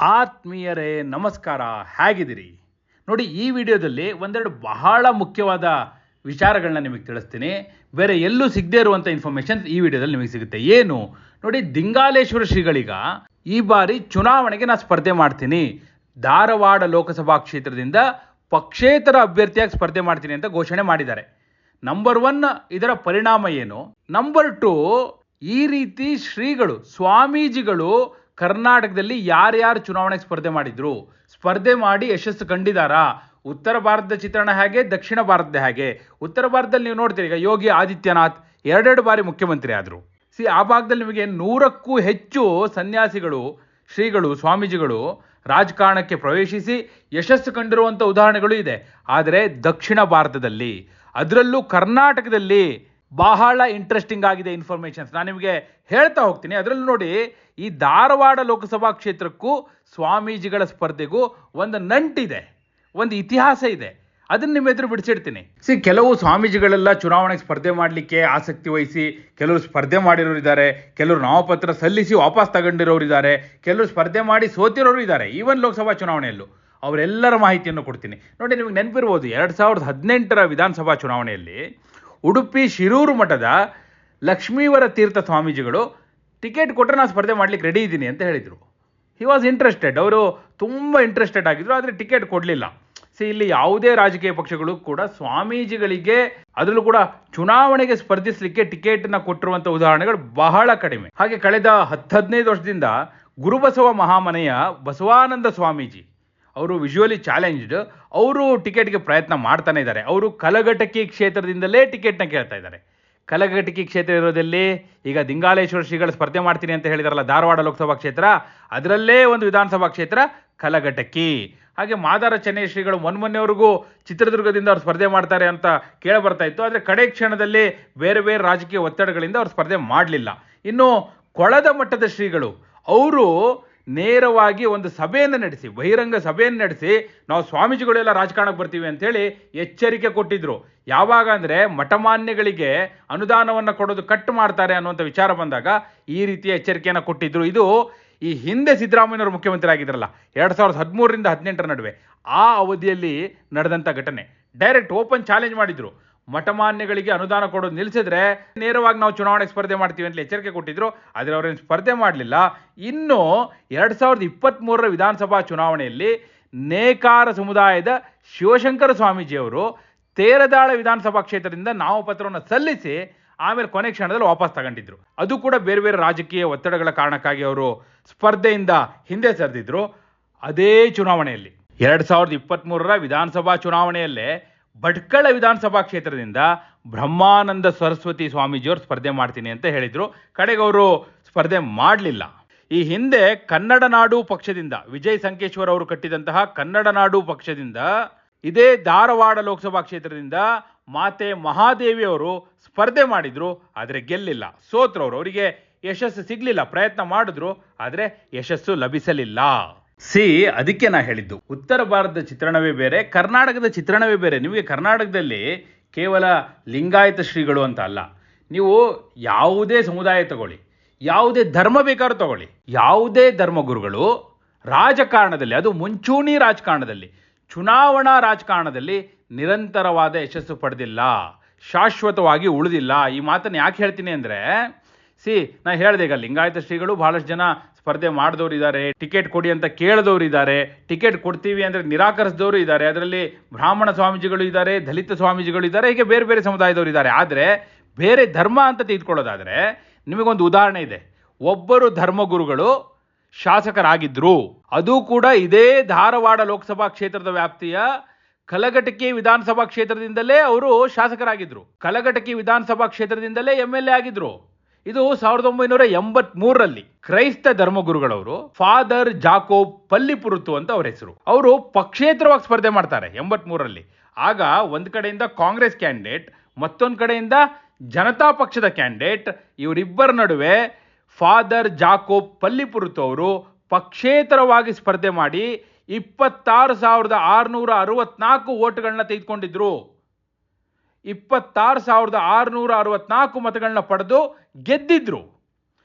ಆತ್ಮೀಯರೇ, ನಮಸ್ಕಾರ. ಹೇಗಿದ್ದೀರಿ? ನೋಡಿ, ಈ ವಿಡಿಯೋದಲ್ಲಿ ಒಂದೆರಡು ಬಹಳ ಮುಖ್ಯವಾದ ವಿಚಾರಗಳನ್ನ ನಿಮಗೆ ತಿಳಿಸ್ತೀನಿ. ಬೇರೆ ಎಲ್ಲೂ ಸಿಗದೇ ಇರುವಂಥ ಇನ್ಫಾರ್ಮೇಷನ್ ಈ ವಿಡಿಯೋದಲ್ಲಿ ನಿಮಗೆ ಸಿಗುತ್ತೆ. ಏನು? ನೋಡಿ, ದಿಂಗಾಲೇಶ್ವರ ಶ್ರೀಗಳಿಗ ಈ ಬಾರಿ ಚುನಾವಣೆಗೆ ನಾನು ಸ್ಪರ್ಧೆ ಮಾಡ್ತೀನಿ. ಧಾರವಾಡ ಲೋಕಸಭಾ ಕ್ಷೇತ್ರದಿಂದ ಪಕ್ಷೇತರ ಅಭ್ಯರ್ಥಿಯಾಗಿ ಸ್ಪರ್ಧೆ ಮಾಡ್ತೀನಿ ಅಂತ ಘೋಷಣೆ ಮಾಡಿದ್ದಾರೆ. ನಂಬರ್ ಒನ್ ಇದರ ಪರಿಣಾಮ ಏನು? ನಂಬರ್ ಟು ಈ ರೀತಿ ಶ್ರೀಗಳು, ಸ್ವಾಮೀಜಿಗಳು ಕರ್ನಾಟಕದಲ್ಲಿ ಯಾರ್ಯಾರು ಚುನಾವಣೆಗೆ ಸ್ಪರ್ಧೆ ಮಾಡಿದ್ರು? ಸ್ಪರ್ಧೆ ಮಾಡಿ ಯಶಸ್ಸು ಕಂಡಿದಾರಾ? ಉತ್ತರ ಭಾರತದ ಚಿತ್ರಣ ಹೇಗೆ? ದಕ್ಷಿಣ ಭಾರತದ ಹೇಗೆ? ಉತ್ತರ ಭಾರತದಲ್ಲಿ ನೀವು ನೋಡ್ತೀರಿ, ಈಗ ಯೋಗಿ ಆದಿತ್ಯನಾಥ್ ಎರಡೆರಡು ಬಾರಿ ಮುಖ್ಯಮಂತ್ರಿ ಆದರು. ಸಿ, ಆ ಭಾಗದಲ್ಲಿ ನಿಮಗೆ ನೂರಕ್ಕೂ ಹೆಚ್ಚು ಸನ್ಯಾಸಿಗಳು, ಶ್ರೀಗಳು, ಸ್ವಾಮೀಜಿಗಳು ರಾಜಕಾರಣಕ್ಕೆ ಪ್ರವೇಶಿಸಿ ಯಶಸ್ಸು ಕಂಡಿರುವಂಥ ಉದಾಹರಣೆಗಳು ಇದೆ. ಆದರೆ ದಕ್ಷಿಣ ಭಾರತದಲ್ಲಿ, ಅದರಲ್ಲೂ ಕರ್ನಾಟಕದಲ್ಲಿ ಬಹಳ ಇಂಟ್ರೆಸ್ಟಿಂಗ್ ಆಗಿದೆ ಇನ್ಫಾರ್ಮೇಷನ್ಸ್ ನಾನು ನಿಮಗೆ ಹೇಳ್ತಾ ಹೋಗ್ತೀನಿ. ಅದರಲ್ಲಿ ನೋಡಿ, ಈ ಧಾರವಾಡ ಲೋಕಸಭಾ ಕ್ಷೇತ್ರಕ್ಕೂ ಸ್ವಾಮೀಜಿಗಳ ಸ್ಪರ್ಧೆಗೂ ಒಂದು ನಂಟಿದೆ, ಒಂದು ಇತಿಹಾಸ ಇದೆ. ಅದನ್ನ ನಿಮ್ಮ ಎದುರು ಬಿಡಿಸಿಡ್ತೀನಿ. ಸಿ ಕೆಲವು ಸ್ವಾಮೀಜಿಗಳೆಲ್ಲ ಚುನಾವಣೆಗೆ ಸ್ಪರ್ಧೆ ಮಾಡಲಿಕ್ಕೆ ಆಸಕ್ತಿ ವಹಿಸಿ, ಕೆಲವರು ಸ್ಪರ್ಧೆ ಮಾಡಿರೋರು ಇದ್ದಾರೆ, ಕೆಲವರು ನಾಮಪತ್ರ ಸಲ್ಲಿಸಿ ವಾಪಸ್ ತಗೊಂಡಿರೋರು ಇದ್ದಾರೆ, ಕೆಲವರು ಸ್ಪರ್ಧೆ ಮಾಡಿ ಸೋತಿರೋರು ಇದ್ದಾರೆ ಈವನ್ ಲೋಕಸಭಾ ಚುನಾವಣೆಯಲ್ಲೂ. ಅವರೆಲ್ಲರ ಮಾಹಿತಿಯನ್ನು ಕೊಡ್ತೀನಿ. ನೋಡಿ, ನಿಮಗೆ ನೆನಪಿರ್ಬೋದು, ಎರಡು ಸಾವಿರದ ಹದಿನೆಂಟರ ವಿಧಾನಸಭಾ ಚುನಾವಣೆಯಲ್ಲಿ ಉಡುಪಿ ಶಿರೂರು ಮಠದ ಲಕ್ಷ್ಮೀವರ ತೀರ್ಥ ಸ್ವಾಮೀಜಿಗಳು ಟಿಕೆಟ್ ಕೊಟ್ಟರೆ ನಾನು ಸ್ಪರ್ಧೆ ಮಾಡ್ಲಿಕ್ಕೆ ರೆಡಿ ಇದ್ದೀನಿ ಅಂತ ಹೇಳಿದರು. ಹಿ ವಾಸ್ ಇಂಟ್ರೆಸ್ಟೆಡ್ ಅವರು ತುಂಬ ಇಂಟ್ರೆಸ್ಟೆಡ್ ಆಗಿದ್ರು, ಆದರೆ ಟಿಕೆಟ್ ಕೊಡಲಿಲ್ಲ. ಸಿ ಇಲ್ಲಿ ಯಾವುದೇ ರಾಜಕೀಯ ಪಕ್ಷಗಳು ಕೂಡ ಸ್ವಾಮೀಜಿಗಳಿಗೆ ಅದರಲ್ಲೂ ಕೂಡ ಚುನಾವಣೆಗೆ ಸ್ಪರ್ಧಿಸಲಿಕ್ಕೆ ಟಿಕೆಟ್ನ ಕೊಟ್ಟಿರುವಂಥ ಉದಾಹರಣೆಗಳು ಬಹಳ ಕಡಿಮೆ. ಹಾಗೆ ಕಳೆದ ಹತ್ತು ಹದಿನೈದು ವರ್ಷದಿಂದ ಗುರುಬಸವ ಮಹಾಮನೆಯ ಬಸವಾನಂದ ಸ್ವಾಮೀಜಿ ಅವರು ವಿಜುವಲಿ ಚಾಲೆಂಜ್ಡ್ ಅವರು ಟಿಕೆಟ್ಗೆ ಪ್ರಯತ್ನ ಮಾಡ್ತಾನೆ ಇದ್ದಾರೆ. ಅವರು ಕಲಘಟಕಿ ಕ್ಷೇತ್ರದಿಂದಲೇ ಟಿಕೆಟ್ನ ಕೇಳ್ತಾ ಇದ್ದಾರೆ. ಕಲಘಟಕಿ ಕ್ಷೇತ್ರ ಇರೋದಲ್ಲಿ ಈಗ ದಿಂಗಾಲೇಶ್ವರ ಶ್ರೀಗಳು ಸ್ಪರ್ಧೆ ಮಾಡ್ತೀನಿ ಅಂತ ಹೇಳಿದಾರಲ್ಲ, ಧಾರವಾಡ ಲೋಕಸಭಾ ಕ್ಷೇತ್ರ, ಅದರಲ್ಲೇ ಒಂದು ವಿಧಾನಸಭಾ ಕ್ಷೇತ್ರ ಕಲಘಟಕಿ. ಹಾಗೆ ಮಾದಾರ ಚೆನ್ನೈ ಶ್ರೀಗಳು ಮೊನ್ಮೊನ್ನೆವರೆಗೂ ಚಿತ್ರದುರ್ಗದಿಂದ ಅವ್ರು ಸ್ಪರ್ಧೆ ಮಾಡ್ತಾರೆ ಅಂತ ಕೇಳಿ ಬರ್ತಾ ಇತ್ತು. ಆದರೆ ಕಡೆ ಕ್ಷಣದಲ್ಲಿ ಬೇರೆ ಬೇರೆ ರಾಜಕೀಯ ಒತ್ತಡಗಳಿಂದ ಅವ್ರು ಸ್ಪರ್ಧೆ ಮಾಡಲಿಲ್ಲ. ಇನ್ನು ಕೊಳದ ಮಟ್ಟದ ಶ್ರೀಗಳು, ಅವರು ನೇರವಾಗಿ ಒಂದು ಸಭೆಯನ್ನು ನಡೆಸಿ, ಬಹಿರಂಗ ಸಭೆಯನ್ನು ನಡೆಸಿ, ನಾವು ಸ್ವಾಮೀಜಿಗಳೆಲ್ಲ ರಾಜಕಾರಣಕ್ಕೆ ಬರ್ತೀವಿ ಅಂತೇಳಿ ಎಚ್ಚರಿಕೆ ಕೊಟ್ಟಿದ್ರು. ಯಾವಾಗ ಅಂದರೆ ಮಠಮಾನ್ಯಗಳಿಗೆ ಅನುದಾನವನ್ನು ಕೊಡೋದು ಕಟ್ ಮಾಡ್ತಾರೆ ಅನ್ನುವಂಥ ವಿಚಾರ ಬಂದಾಗ ಈ ರೀತಿಯ ಎಚ್ಚರಿಕೆಯನ್ನು ಕೊಟ್ಟಿದ್ರು. ಇದು ಈ ಹಿಂದೆ ಸಿದ್ದರಾಮಯ್ಯವರು ಮುಖ್ಯಮಂತ್ರಿ ಆಗಿದ್ರಲ್ಲ, ಎರಡು ಸಾವಿರದ ಹದಿಮೂರರಿಂದ ಹದಿನೆಂಟರ ನಡುವೆ ಆ ಅವಧಿಯಲ್ಲಿ ನಡೆದಂಥ ಘಟನೆ. ಡೈರೆಕ್ಟ್ ಓಪನ್ ಚಾಲೆಂಜ್ ಮಾಡಿದ್ರು. ಮಠಮಾನ್ಯಗಳಿಗೆ ಅನುದಾನ ಕೊಡೋದು ನಿಲ್ಲಿಸಿದ್ರೆ ನೇರವಾಗಿ ನಾವು ಚುನಾವಣೆಗೆ ಸ್ಪರ್ಧೆ ಮಾಡ್ತೀವಿ ಅಂತ ಎಚ್ಚರಿಕೆ ಕೊಟ್ಟಿದ್ರು, ಆದರೆ ಅವರೇನು ಸ್ಪರ್ಧೆ ಮಾಡಲಿಲ್ಲ. ಇನ್ನು ಎರಡು ಸಾವಿರದ ಇಪ್ಪತ್ತ್ಮೂರರ ವಿಧಾನಸಭಾ ಚುನಾವಣೆಯಲ್ಲಿ ನೇಕಾರ ಸಮುದಾಯದ ಶಿವಶಂಕರ ಸ್ವಾಮೀಜಿಯವರು ತೇರದಾಳ ವಿಧಾನಸಭಾ ಕ್ಷೇತ್ರದಿಂದ ನಾಮಪತ್ರವನ್ನು ಸಲ್ಲಿಸಿ ಆಮೇಲೆ ಕೊನೆ ಕ್ಷಣದಲ್ಲಿ ವಾಪಸ್ ತಗೊಂಡಿದ್ರು. ಅದು ಕೂಡ ಬೇರೆ ಬೇರೆ ರಾಜಕೀಯ ಒತ್ತಡಗಳ ಕಾರಣಕ್ಕಾಗಿ ಅವರು ಸ್ಪರ್ಧೆಯಿಂದ ಹಿಂದೆ ಸರಿದಿದ್ರು. ಅದೇ ಚುನಾವಣೆಯಲ್ಲಿ ಎರಡು ಸಾವಿರದ ಇಪ್ಪತ್ತ್ಮೂರರ ವಿಧಾನಸಭಾ ಚುನಾವಣೆಯಲ್ಲೇ ಭಟ್ಕಳ ವಿಧಾನಸಭಾ ಕ್ಷೇತ್ರದಿಂದ ಬ್ರಹ್ಮಾನಂದ ಸರಸ್ವತಿ ಸ್ವಾಮೀಜಿಯವರು ಸ್ಪರ್ಧೆ ಮಾಡ್ತೀನಿ ಅಂತ ಹೇಳಿದರು. ಕಡೆಗೆ ಅವರು ಸ್ಪರ್ಧೆ ಮಾಡಲಿಲ್ಲ. ಈ ಹಿಂದೆ ಕನ್ನಡ ನಾಡು ಪಕ್ಷದಿಂದ ವಿಜಯ್ ಸಂಕೇಶ್ವರ್ ಅವರು ಕಟ್ಟಿದಂತಹ ಕನ್ನಡ ನಾಡು ಪಕ್ಷದಿಂದ ಇದೇ ಧಾರವಾಡ ಲೋಕಸಭಾ ಕ್ಷೇತ್ರದಿಂದ ಮಾತೆ ಮಹಾದೇವಿ ಅವರು ಸ್ಪರ್ಧೆ ಮಾಡಿದ್ರು, ಆದರೆ ಗೆಲ್ಲಿಲ್ಲ. ಸೋತ್ರವರು ಅವರಿಗೆ ಯಶಸ್ಸು ಸಿಗಲಿಲ್ಲ, ಪ್ರಯತ್ನ ಮಾಡಿದ್ರು, ಆದರೆ ಯಶಸ್ಸು ಲಭಿಸಲಿಲ್ಲ. ಸಿ, ಅದಕ್ಕೆ ನಾ ಹೇಳಿದ್ದು. ಉತ್ತರ ಭಾರತದ ಚಿತ್ರಣವೇ ಬೇರೆ, ಕರ್ನಾಟಕದ ಚಿತ್ರಣವೇ ಬೇರೆ. ನಿಮಗೆ ಕರ್ನಾಟಕದಲ್ಲಿ ಕೇವಲ ಲಿಂಗಾಯತ ಶ್ರೀಗಳು ಅಂತ ಅಲ್ಲ. ನೀವು ಯಾವುದೇ ಸಮುದಾಯ ತಗೊಳ್ಳಿ, ಯಾವುದೇ ಧರ್ಮ ಬೇಕಾದ್ರೂ ತಗೊಳ್ಳಿ, ಯಾವುದೇ ಧರ್ಮಗುರುಗಳು ರಾಜಕಾರಣದಲ್ಲಿ, ಅದು ಮುಂಚೂಣಿ ರಾಜಕಾರಣದಲ್ಲಿ, ಚುನಾವಣಾ ರಾಜಕಾರಣದಲ್ಲಿ ನಿರಂತರವಾದ ಯಶಸ್ಸು ಪಡೆದಿಲ್ಲ, ಶಾಶ್ವತವಾಗಿ ಉಳಿದಿಲ್ಲ. ಈ ಮಾತನ್ನು ಯಾಕೆ ಹೇಳ್ತೀನಿ ಅಂದರೆ, ಸಿ, ನಾ ಹೇಳಿದೆ ಈಗ ಲಿಂಗಾಯತ ಶ್ರೀಗಳು ಬಹಳಷ್ಟು ಜನ ಸ್ಪರ್ಧೆ ಮಾಡಿದವರು ಇದ್ದಾರೆ ಟಿಕೆಟ್ ಕೊಡಿ ಅಂತ ಕೇಳಿದವರು ಇದ್ದಾರೆ ಟಿಕೆಟ್ ಕೊಡ್ತೀವಿ ಅಂದರೆ ನಿರಾಕರಿಸಿದವರು ಇದ್ದಾರೆ ಅದರಲ್ಲಿ ಬ್ರಾಹ್ಮಣ ಸ್ವಾಮೀಜಿಗಳು ಇದ್ದಾರೆ ದಲಿತ ಸ್ವಾಮೀಜಿಗಳು ಇದ್ದಾರೆ ಹೀಗೆ ಬೇರೆ ಬೇರೆ ಸಮುದಾಯದವರು ಇದ್ದಾರೆ ಆದರೆ ಬೇರೆ ಧರ್ಮ ಅಂತ ತೆಗೆದುಕೊಳ್ಳೋದಾದರೆ ನಿಮಗೊಂದು ಉದಾಹರಣೆ ಇದೆ. ಒಬ್ಬರು ಧರ್ಮಗುರುಗಳು ಶಾಸಕರಾಗಿದ್ದರು ಅದು ಕೂಡ ಇದೇ ಧಾರವಾಡ ಲೋಕಸಭಾ ಕ್ಷೇತ್ರದ ವ್ಯಾಪ್ತಿಯ ಕಲಘಟಕಿ ವಿಧಾನಸಭಾ ಕ್ಷೇತ್ರದಿಂದಲೇ ಅವರು ಶಾಸಕರಾಗಿದ್ದರು ಕಲಘಟಕಿ ವಿಧಾನಸಭಾ ಕ್ಷೇತ್ರದಿಂದಲೇ ಎಂ ಎಲ್ ಎ ಆಗಿದ್ರು. ಇದು ಸಾವಿರದ ಒಂಬೈನೂರ ಎಂಬತ್ ಮೂರರಲ್ಲಿ ಕ್ರೈಸ್ತ ಧರ್ಮಗುರುಗಳವರು ಫಾದರ್ ಜಾಕೋಬ್ ಪಲ್ಲಿಪುರುತು ಅಂತ ಅವ್ರ ಹೆಸರು. ಅವರು ಪಕ್ಷೇತರವಾಗಿ ಸ್ಪರ್ಧೆ ಮಾಡ್ತಾರೆ ಎಂಬತ್ ಮೂರರಲ್ಲಿ ಆಗ ಒಂದು ಕಡೆಯಿಂದ ಕಾಂಗ್ರೆಸ್ ಕ್ಯಾಂಡಿಡೇಟ್, ಮತ್ತೊಂದು ಕಡೆಯಿಂದ ಜನತಾ ಪಕ್ಷದ ಕ್ಯಾಂಡಿಡೇಟ್, ಇವರಿಬ್ಬರ ನಡುವೆ ಫಾದರ್ ಜಾಕೋಬ್ ಪಲ್ಲಿಪುರುತು ಅವರು ಪಕ್ಷೇತರವಾಗಿ ಸ್ಪರ್ಧೆ ಮಾಡಿ ಇಪ್ಪತ್ತಾರು ಸಾವಿರದ ಆರುನೂರ ಅರವತ್ನಾಲ್ಕು ಓಟ್ಗಳನ್ನ ತೆಗೆದುಕೊಂಡಿದ್ರು. ಇಪ್ಪತ್ತಾರು ಸಾವಿರದ ಆರುನೂರ ಅರವತ್ನಾಲ್ಕು ಮತಗಳನ್ನ ಪಡೆದು ಗೆದ್ದಿದ್ರು.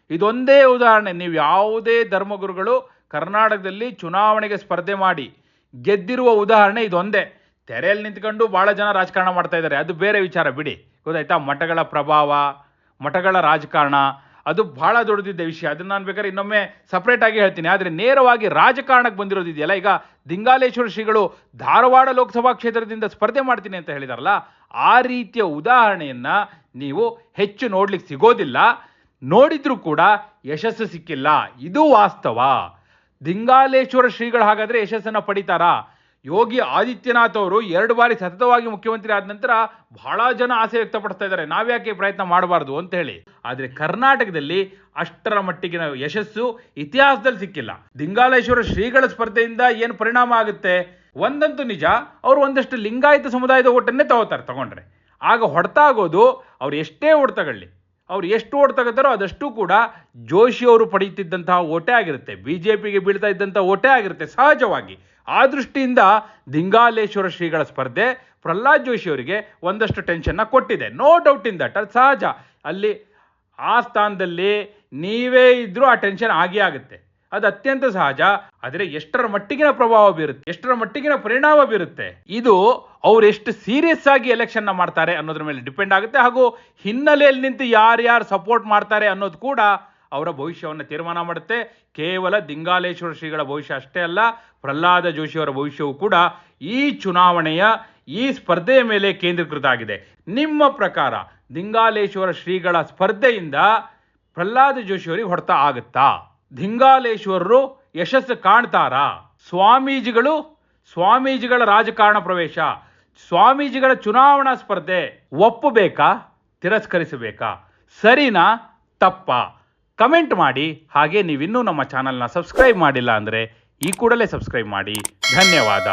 ಇದೊಂದೇ ಉದಾಹರಣೆ. ನೀವು ಯಾವುದೇ ಧರ್ಮಗುರುಗಳು ಕರ್ನಾಟಕದಲ್ಲಿ ಚುನಾವಣೆಗೆ ಸ್ಪರ್ಧೆ ಮಾಡಿ ಗೆದ್ದಿರುವ ಉದಾಹರಣೆ ಇದೊಂದೇ. ತೆರೆಯಲ್ಲಿ ನಿಂತ್ಕೊಂಡು ಭಾಳ ಜನ ರಾಜಕಾರಣ ಮಾಡ್ತಾ ಇದ್ದಾರೆ. ಅದು ಬೇರೆ ವಿಚಾರ. ಬಿಡಿ. ಗೊತ್ತಾಯ್ತಾ? ಮಠಗಳ ಪ್ರಭಾವ, ಮಠಗಳ ರಾಜಕಾರಣ ಅದು ಬಹಳ ದೊಡ್ಡದಿದ್ದ ವಿಷಯ. ಅದನ್ನ ನಾನು ಬೇಕಾದ್ರೆ ಇನ್ನೊಮ್ಮೆ ಸಪ್ರೇಟ್ ಆಗಿ ಹೇಳ್ತೀನಿ. ಆದರೆ ನೇರವಾಗಿ ರಾಜಕಾರಣಕ್ಕೆ ಬಂದಿರೋದಿದೆಯಲ್ಲ, ಈಗ ದಿಂಗಾಲೇಶ್ವರ ಶ್ರೀಗಳು ಧಾರವಾಡ ಲೋಕಸಭಾ ಕ್ಷೇತ್ರದಿಂದ ಸ್ಪರ್ಧೆ ಮಾಡ್ತೀನಿ ಅಂತ ಹೇಳಿದಾರಲ್ಲ, ಆ ರೀತಿಯ ಉದಾಹರಣೆಯನ್ನು ನೀವು ಹೆಚ್ಚು ನೋಡ್ಲಿಕ್ಕೆ ಸಿಗೋದಿಲ್ಲ. ನೋಡಿದ್ರೂ ಕೂಡ ಯಶಸ್ಸು ಸಿಕ್ಕಿಲ್ಲ. ಇದು ವಾಸ್ತವ. ದಿಂಗಾಲೇಶ್ವರ ಶ್ರೀಗಳು ಹಾಗಾದರೆ ಯಶಸ್ಸನ್ನು ಪಡಿತಾರಾ? ಯೋಗಿ ಆದಿತ್ಯನಾಥ್ ಅವರು ಎರಡು ಬಾರಿ ಸತತವಾಗಿ ಮುಖ್ಯಮಂತ್ರಿ ಆದ ನಂತರ ಬಹಳ ಜನ ಆಸೆ ವ್ಯಕ್ತಪಡಿಸ್ತಾ ಇದ್ದಾರೆ. ನಾವ್ಯಾಕೆ ಪ್ರಯತ್ನ ಮಾಡಬಾರ್ದು ಅಂತ ಹೇಳಿ. ಆದರೆ ಕರ್ನಾಟಕದಲ್ಲಿ ಅಷ್ಟರ ಮಟ್ಟಿಗಿನ ಯಶಸ್ಸು ಇತಿಹಾಸದಲ್ಲಿ ಸಿಕ್ಕಿಲ್ಲ. ದಿಂಗಾಲೇಶ್ವರ ಶ್ರೀಗಳ ಸ್ಪರ್ಧೆಯಿಂದ ಏನು ಪರಿಣಾಮ ಆಗುತ್ತೆ? ಒಂದಂತೂ ನಿಜ, ಅವರು ಒಂದಷ್ಟು ಲಿಂಗಾಯತ ಸಮುದಾಯದ ಓಟನ್ನೇ ತಗೋತಾರೆ ತಗೊಂಡ್ರೆ. ಆಗ ಹೊಡೆತಾಗೋದು ಅವ್ರು ಎಷ್ಟೇ ಓಟ್ ತಗೊಳ್ಳಿ. ಅವ್ರು ಎಷ್ಟು ಓಟ್ ತಗೋತಾರೋ ಅದಷ್ಟು ಕೂಡ ಜೋಶಿ ಅವರು ಪಡೆಯುತ್ತಿದ್ದಂತಹ ಓಟೆ ಆಗಿರುತ್ತೆ. ಬಿ ಜೆ ಪಿಗೆ ಬೀಳ್ತಾ ಇದ್ದಂಥ ಓಟೆ ಆಗಿರುತ್ತೆ ಸಹಜವಾಗಿ. ಆ ದೃಷ್ಟಿಯಿಂದ ದಿಂಗಾಲೇಶ್ವರ ಶ್ರೀಗಳ ಸ್ಪರ್ಧೆ ಪ್ರಹ್ಲಾದ್ ಜೋಶಿ ಅವರಿಗೆ ಒಂದಷ್ಟು ಟೆನ್ಷನ್ನ ಕೊಟ್ಟಿದೆ. ನೋ ಡೌಟ್ ಇನ್ ದಟ್ ಅದು ಸಹಜ. ಅಲ್ಲಿ ಆ ಸ್ಥಾನದಲ್ಲಿ ನೀವೇ ಇದ್ದರೂ ಆ ಟೆನ್ಷನ್ ಆಗೇ ಆಗುತ್ತೆ. ಅದು ಅತ್ಯಂತ ಸಹಜ. ಆದರೆ ಎಷ್ಟರ ಮಟ್ಟಿಗಿನ ಪ್ರಭಾವ ಬೀರುತ್ತೆ? ಎಷ್ಟರ ಮಟ್ಟಿಗಿನ ಪರಿಣಾಮ ಬೀರುತ್ತೆ? ಇದು ಅವ್ರು ಎಷ್ಟು ಸೀರಿಯಸ್ ಆಗಿ ಎಲೆಕ್ಷನ್ನ ಮಾಡ್ತಾರೆ ಅನ್ನೋದ್ರ ಮೇಲೆ ಡಿಪೆಂಡ್ ಆಗುತ್ತೆ. ಹಾಗೂ ಹಿನ್ನೆಲೆಯಲ್ಲಿ ನಿಂತು ಯಾರ್ಯಾರು ಸಪೋರ್ಟ್ ಮಾಡ್ತಾರೆ ಅನ್ನೋದು ಕೂಡ ಅವರ ಭವಿಷ್ಯವನ್ನು ತೀರ್ಮಾನ ಮಾಡುತ್ತೆ. ಕೇವಲ ದಿಂಗಾಲೇಶ್ವರ ಶ್ರೀಗಳ ಭವಿಷ್ಯ ಅಷ್ಟೇ ಅಲ್ಲ, ಪ್ರಹ್ಲಾದ ಜೋಶಿಯವರ ಭವಿಷ್ಯವು ಕೂಡ ಈ ಚುನಾವಣೆಯ, ಈ ಸ್ಪರ್ಧೆಯ ಮೇಲೆ ಕೇಂದ್ರೀಕೃತ ಆಗಿದೆ. ನಿಮ್ಮ ಪ್ರಕಾರ ದಿಂಗಾಲೇಶ್ವರ ಶ್ರೀಗಳ ಸ್ಪರ್ಧೆಯಿಂದ ಪ್ರಹ್ಲಾದ ಜೋಶಿಯವರಿಗೆ ಹೊಡೆತ ಆಗುತ್ತಾ? ದಿಂಗಾಲೇಶ್ವರರು ಯಶಸ್ಸು ಕಾಣ್ತಾರಾ? ಸ್ವಾಮೀಜಿಗಳು, ಸ್ವಾಮೀಜಿಗಳ ರಾಜಕಾರಣ ಪ್ರವೇಶ. ಸ್ವಾಮೀಜಿಗಳ ಚುನಾವಣಾ ಸ್ಪರ್ಧೆ ಒಪ್ಪಬೇಕಾ, ತಿರಸ್ಕರಿಸಬೇಕಾ? ಸರಿನಾ, ತಪ್ಪಾ? ಕಮೆಂಟ್ ಮಾಡಿ. ಹಾಗೆ ನೀವಿನ್ನೂ ನಮ್ಮ ಚಾನಲ್ನ ಸಬ್ಸ್ಕ್ರೈಬ್ ಮಾಡಿಲ್ಲ ಅಂದರೆ ಈ ಕೂಡಲೇ ಸಬ್ಸ್ಕ್ರೈಬ್ ಮಾಡಿ. ಧನ್ಯವಾದ.